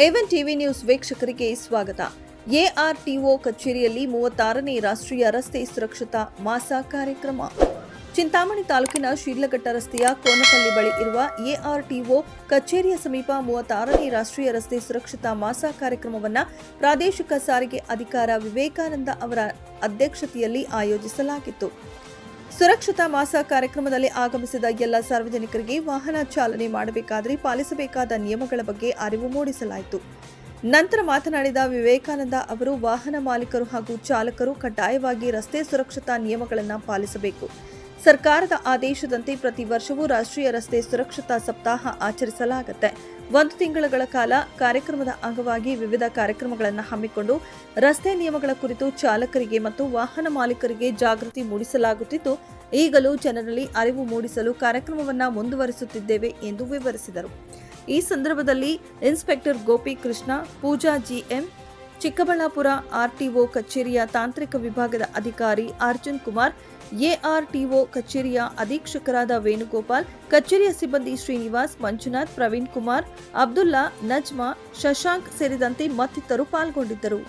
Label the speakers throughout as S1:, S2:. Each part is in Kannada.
S1: ಏವನ್ ಟಿವಿ ನ್ಯೂಸ್ ವೀಕ್ಷಕರಿಗೆ ಸ್ವಾಗತ. ಎಆರ್ಟಿಒ ಕಚೇರಿಯಲ್ಲಿ ಮೂವತ್ತಾರನೇ ರಾಷ್ಟ್ರೀಯ ರಸ್ತೆ ಸುರಕ್ಷತಾ ಮಾಸ ಕಾರ್ಯಕ್ರಮ. ಚಿಂತಾಮಣಿ ತಾಲೂಕಿನ ಶಿಡ್ಲಘಟ್ಟ ರಸ್ತೆಯ ಕೋನಪಲ್ಲಿ ಬಳಿ ಇರುವ ಎಆರ್ಟಿಒ ಕಚೇರಿಯ ಸಮೀಪ ಮೂವತ್ತಾರನೇ ರಾಷ್ಟ್ರೀಯ ರಸ್ತೆ ಸುರಕ್ಷತಾ ಮಾಸ ಕಾರ್ಯಕ್ರಮವನ್ನು ಪ್ರಾದೇಶಿಕ ಸಾರಿಗೆ ಅಧಿಕಾರ ವಿವೇಕಾನಂದ ಅವರ ಅಧ್ಯಕ್ಷತೆಯಲ್ಲಿ ಆಯೋಜಿಸಲಾಗಿತ್ತು. ಸುರಕ್ಷತಾ ಮಾಸ ಕಾರ್ಯಕ್ರಮದಲ್ಲಿ ಆಗಮಿಸಿದ ಎಲ್ಲ ಸಾರ್ವಜನಿಕರಿಗೆ ವಾಹನ ಚಾಲನೆ ಮಾಡಬೇಕಾದರೆ ಪಾಲಿಸಬೇಕಾದ ನಿಯಮಗಳ ಬಗ್ಗೆ ಅರಿವು ಮೂಡಿಸಲಾಯಿತು. ನಂತರ ಮಾತನಾಡಿದ ವಿವೇಕಾನಂದ ಅವರು, ವಾಹನ ಮಾಲೀಕರು ಹಾಗೂ ಚಾಲಕರು ಕಡ್ಡಾಯವಾಗಿ ರಸ್ತೆ ಸುರಕ್ಷತಾ ನಿಯಮಗಳನ್ನು ಪಾಲಿಸಬೇಕು. ಸರ್ಕಾರದ ಆದೇಶದಂತೆ ಪ್ರತಿ ವರ್ಷವೂ ರಾಷ್ಟ್ರೀಯ ರಸ್ತೆ ಸುರಕ್ಷತಾ ಸಪ್ತಾಹ ಆಚರಿಸಲಾಗುತ್ತೆ. ಒಂದು ತಿಂಗಳ ಕಾಲ ಕಾರ್ಯಕ್ರಮದ ಅಂಗವಾಗಿ ವಿವಿಧ ಕಾರ್ಯಕ್ರಮಗಳನ್ನು ಹಮ್ಮಿಕೊಂಡು ರಸ್ತೆ ನಿಯಮಗಳ ಕುರಿತು ಚಾಲಕರಿಗೆ ಮತ್ತು ವಾಹನ ಮಾಲೀಕರಿಗೆ ಜಾಗೃತಿ ಮೂಡಿಸಲಾಗುತ್ತಿದ್ದು, ಈಗಲೂ ಜನರಲ್ಲಿ ಅರಿವು ಮೂಡಿಸಲು ಕಾರ್ಯಕ್ರಮವನ್ನು ಮುಂದುವರಿಸುತ್ತಿದ್ದೇವೆ ಎಂದು ವಿವರಿಸಿದರು. ಈ ಸಂದರ್ಭದಲ್ಲಿ inspector Gopi Krishna Pooja GM Chikkaballapura RTO ಕಚೇರಿಯ ತಾಂತ್ರಿಕ ವಿಭಾಗದ ಅಧಿಕಾರಿ ಅರ್ಜುನ್ ಕುಮಾರ್, ಎಆರ್ಟಿಒ ಕಚೇರಿಯ ಅಧೀಕ್ಷಕರಾದ ವೇಣುಗೋಪಾಲ್, ಕಚೇರಿಯ ಸಿಬ್ಬಂದಿ ಶ್ರೀನಿವಾಸ್, ಮಂಜುನಾಥ್, ಪ್ರವೀಣ್ ಕುಮಾರ್, ಅಬ್ದುಲ್ಲಾ, ನಜ್ಮಾ, ಶಶಾಂಕ್ ಸೇರಿದಂತೆ ಮತ್ತಿತರರು ಪಾಲ್ಗೊಂಡಿದ್ದರು.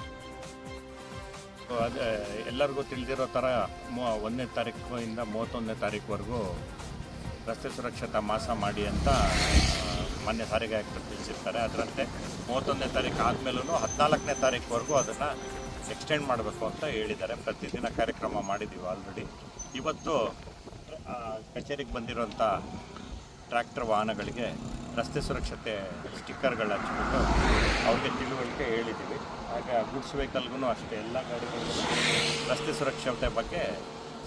S2: ಎಲ್ಲರಿಗೂ ತಿಳಿದಿರೋ ಥರ ಒಂದನೇ ತಾರೀಕಿಂದ ಮೂವತ್ತೊಂದನೇ ತಾರೀಕುವರೆಗೂ ರಸ್ತೆ ಸುರಕ್ಷತಾ ಮಾಸ ಮಾಡಿ ಅಂತ ಮಾನ್ಯ ಸಾರಿಗೆ ಆಯುಕ್ತರು ತಿಳಿಸಿರ್ತಾರೆ. ಅದರಂತೆ ಮೂವತ್ತೊಂದನೇ ತಾರೀಕು ಆದಮೇಲೂ ಹದಿನಾಲ್ಕನೇ ತಾರೀಕುವರೆಗೂ ಅದನ್ನು ಎಕ್ಸ್ಟೆಂಡ್ ಮಾಡಬೇಕು ಅಂತ ಹೇಳಿದ್ದಾರೆ. ಪ್ರತಿದಿನ ಕಾರ್ಯಕ್ರಮ ಮಾಡಿದ್ದೀವಿ ಆಲ್ರೆಡಿ ಇವತ್ತು ಕಚೇರಿಗೆ ಬಂದಿರುವಂಥ ಟ್ರ್ಯಾಕ್ಟರ್ ವಾಹನಗಳಿಗೆ ರಸ್ತೆ ಸುರಕ್ಷತೆ ಸ್ಟಿಕ್ಕರ್ಗಳು ಹಚ್ಬಿಟ್ಟು ಅವ್ರಿಗೆ ತಿಳುವಳಿಕೆ ಹೇಳಿದ್ದೀವಿ ಹಾಗೆ ಗುಡ್ಸ್ ವೆಹಿಕಲ್ಗೂ ಅಷ್ಟೇ, ಎಲ್ಲ ಗಾಡಿಗಳಿಗೂ ರಸ್ತೆ ಸುರಕ್ಷತೆ ಬಗ್ಗೆ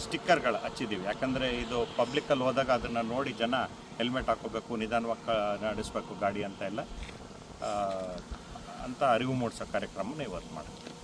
S2: ಸ್ಟಿಕ್ಕರ್ಗಳು ಹಚ್ಚಿದ್ದೀವಿ ಯಾಕಂದರೆ ಇದು ಪಬ್ಲಿಕ್ಕಲ್ಲಿ ಹೋದಾಗ ಅದನ್ನು ನೋಡಿ ಜನ ಹೆಲ್ಮೆಟ್ ಹಾಕೋಬೇಕು, ನಿಧಾನವಾಗಿ ನಡೆಸಬೇಕು ಗಾಡಿ ಅಂತ ಎಲ್ಲ ಅಂತ ಅರಿವು ಮೂಡಿಸೋ ಕಾರ್ಯಕ್ರಮನ ಇವತ್ತು ಮಾಡ್ತೀವಿ.